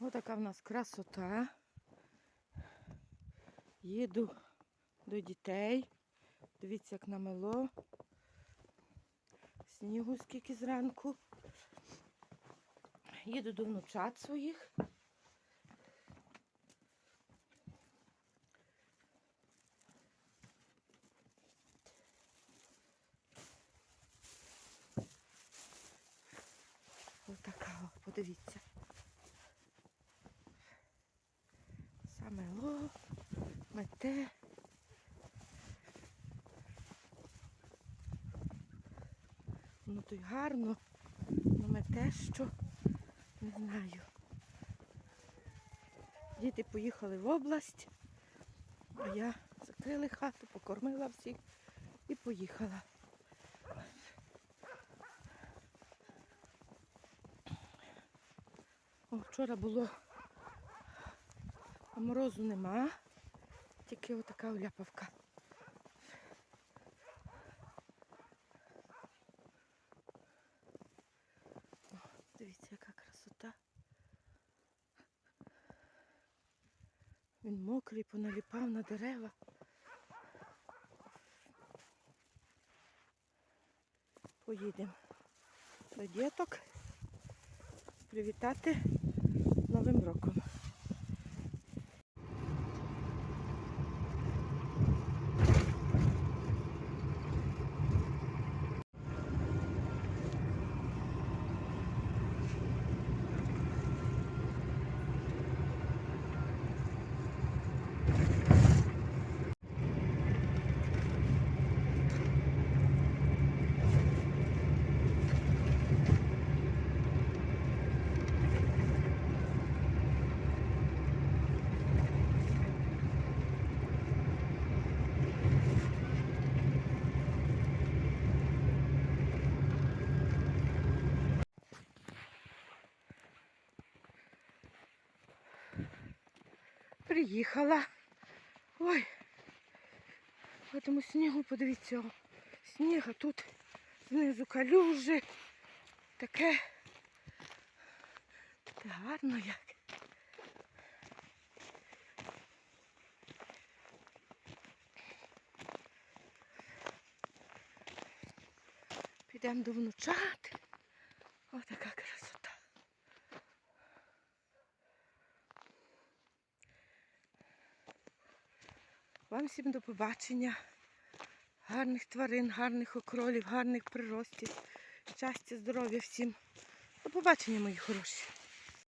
Отака в нас красота. Їду до дітей. Дивіться, як намело. Снігу скільки зранку. Їду до внучат своїх. Отака, о, подивіться. Саме ло, мете. Ну то й гарно, ну мете що, не знаю. Діти поїхали в область, а я закрили хату, покормила всіх і поїхала. О, вчора було а морозу нема, тільки отака оляпавка. О, дивіться, яка красота. Він мокрий, поналіпав на дерева. Поїдемо до діток привітати Новим роком. Приїхала. Ой. По тому снігу, подивіться, о, сніг, а тут знизу калюжі. Таке. Таке гарно як. Підемо до внучат. Отака красота. Вам всім до побачення. Гарних тварин, гарних окролів, гарних приростів. Щастя, здоров'я всім. До побачення, мої хороші.